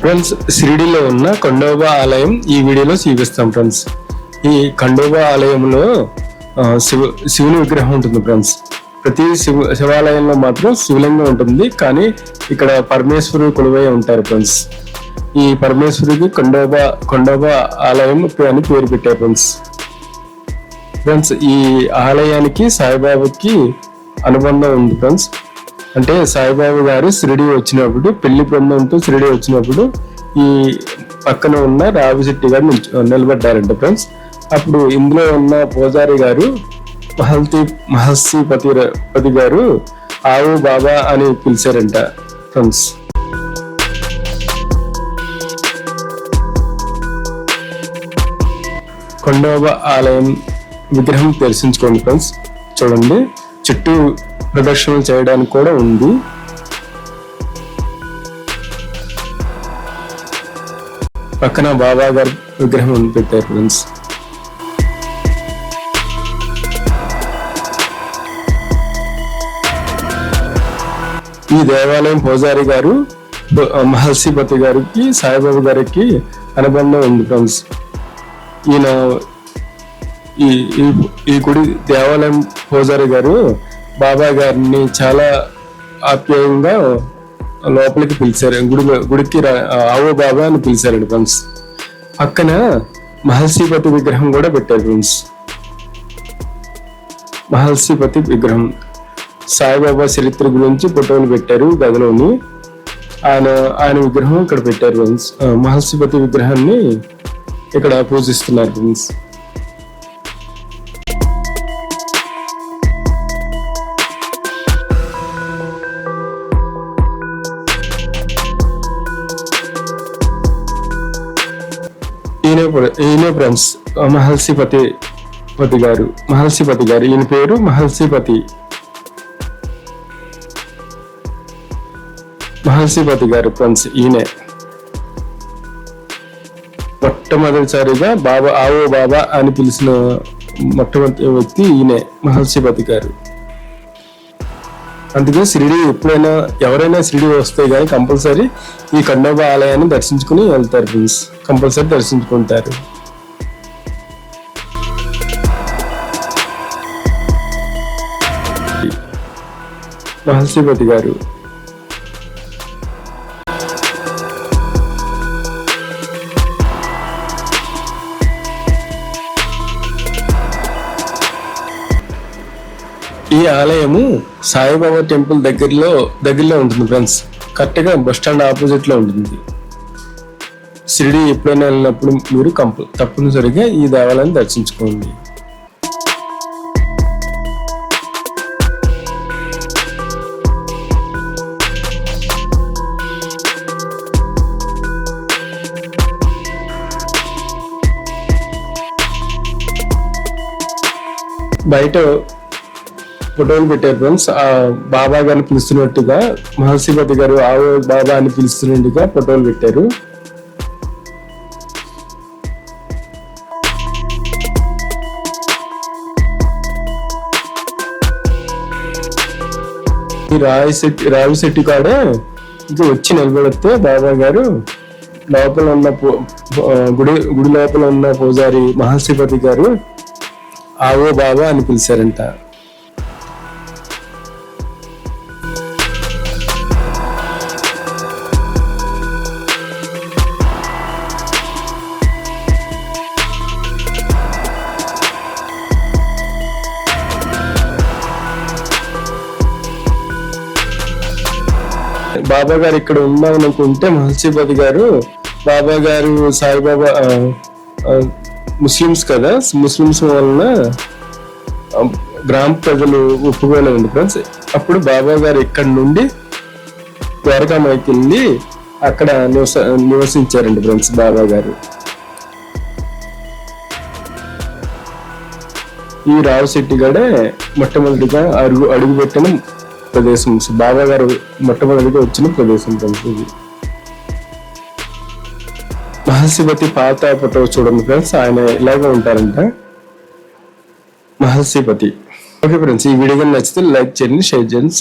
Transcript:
Friends షిరిడిలో ఉన్న ఖండోబా ఆలయం ఈ వీడియోలో చూపిస్తాం ఫ్రెండ్స్. ఈ ఖండోబా ఆలయంలో శివ శివుని విగ్రహం ఉంటుంది ఫ్రెండ్స్. ప్రతి శివ శివాలయంలో మాత్రం శివలింగం ఉంటుంది కానీ ఇక్కడ పరమేశ్వరుడు కొలువై ఉంటారు ఫ్రెండ్స్. ఈ పరమేశ్వరుడికి కొండోబా కొండోబా ఆలయం అని పేరు పెట్టారు ఫ్రెండ్స్. ఫ్రెండ్స్ ఈ ఆలయానికి సాయిబాబాకి అనుబంధం ఉంది ఫ్రెండ్స్. అంటే సాయిబాబా గారు షిరిడి వచ్చినప్పుడు పెళ్ళి బృందంతో షిరిడి వచ్చినప్పుడు ఈ పక్కన ఉన్న రావిశెట్టి గారు నిలబడ్డారంట ఫ్రెండ్స్. అప్పుడు ఇందులో ఉన్న పూజారి గారు మహల్తి మహర్షి పతి గారు ఆవు బాబా అని పిలిచారంట ఫ్రెండ్స్. కొండోబ ఆలయం విగ్రహం దర్శించుకోండి ఫ్రెండ్స్. చూడండి చుట్టూ ప్రదర్శనలు చేయడానికి కూడా ఉంది. పక్కన బాబా గారి విగ్రహం పెట్టారు ఫ్రెండ్స్ ఈ దేవాలయం పూజారి గారు మహర్షిపతి గారికి సాయిబాబు గారికి అనుబంధం ఉంది ఫ్రెండ్స్ ఈయన ఈ- ఈ గుడి దేవాలయం పూజారి గారు బాబా గారిని చాలా ఆప్యాయంగా లోపలికి పిలిచారు. గుడి గుడికి రా- ఆవో బాబా అని పిలిచారండి ఫ్రెండ్స్. పక్కన మహర్షిపతి విగ్రహం కూడా పెట్టారు ఫ్రెండ్స్. మహర్షిపతి విగ్రహం. సాయిబాబా చరిత్ర గురించి ఫోటోలు పెట్టారు గదిలోని. ఆయన ఆయన విగ్రహం ఇక్కడ పెట్టారు ఫ్రెండ్స్. మహర్షిపతి విగ్రహాన్ని ఇక్కడ పూజిస్తున్నారు ఫ్రెండ్స్. ఈయనే ఈయనే ఫ్రెండ్స్ మహల్సిపతి పతి గారు మహల్సిపతి గారు. ఈయన పేరు మహల్సిపతి. మహర్షిపతి గారు ఫ్రెండ్స్ ఈయనే. మొట్టమొదటిసారిగా బాబా ఆవో బాబా అని పిలిచిన మొట్టమొదటి వ్యక్తి ఈయనే మహర్షిపతి గారు. అందుకే షిరిడి ఎప్పుడైనా ఎవరైనా షిరిడి వస్తే కానీ కంపల్సరీ ఈ ఖండోబా ఆలయాన్ని దర్శించుకుని వెళ్తారు ప్లీజ్ కంపల్సరీ దర్శించుకుంటారు. మహర్షిపతి గారు ఈ ఆలయము సాయిబాబా టెంపుల్ దగ్గరలో దగ్గరలో ఉంటుంది ఫ్రెండ్స్ కరెక్ట్గా బస్ స్టాండ్ ఆపోజిట్లో ఉంటుంది. షిరిడి ఎప్పుడైనా వెళ్ళినప్పుడు మీరు కంప తప్పనిసరిగా ఈ దేవాలయాన్ని దర్శించుకోండి. బయట ఫోటోలు పెట్టారు ఫ్రెండ్స్. ఆ బాబా గారిని పిలుస్తున్నట్టుగా మహర్షిపతి గారు ఆవో బాబా అని పిలుస్తున్నట్టుగా ఫోటోలు పెట్టారు. ఈ రావిశెట్టి శెట్టి కాడ ఇంకా వచ్చి నిలబడితే బాబా గారు లోపల ఉన్న పూ- గుడి గుడి లోపల ఉన్న పూజారి మహర్షిపతి గారు ఆవో బాబా అని పిలిచారంట. బాబా గారు ఇక్కడ ఉన్నాం అనుకుంటే మహర్షిపతి గారు బాబా గారు సాయిబాబా ముస్లిమ్స్ కదా ముస్లిమ్స్ వలన గ్రామ ప్రజలు ఒప్పుకోలేండి ఫ్రెండ్స్. అప్పుడు బాబా గారు ఇక్కడ నుండి ద్వారకామాయికి వెళ్ళి అక్కడ నివస నివసించారండి ఫ్రెండ్స్ బాబా గారు. ఈ రావశెట్టి గడే మొట్టమొదటిగా అడుగు అడుగుపెట్టిన ప్రదేశం. బాబా గారు మొట్టమొదటిగా వచ్చిన ప్రదేశం ఇది. మహర్షిపతి పాత ఫోటో చూడండి ఫ్రెండ్స్ ఆయన ఇలాగే ఉంటారంట. మహర్షిపతి. ఓకే ఫ్రెండ్స్ ఈ వీడియో కానీ నచ్చితే లైక్ చేయండి షేర్ చేయండి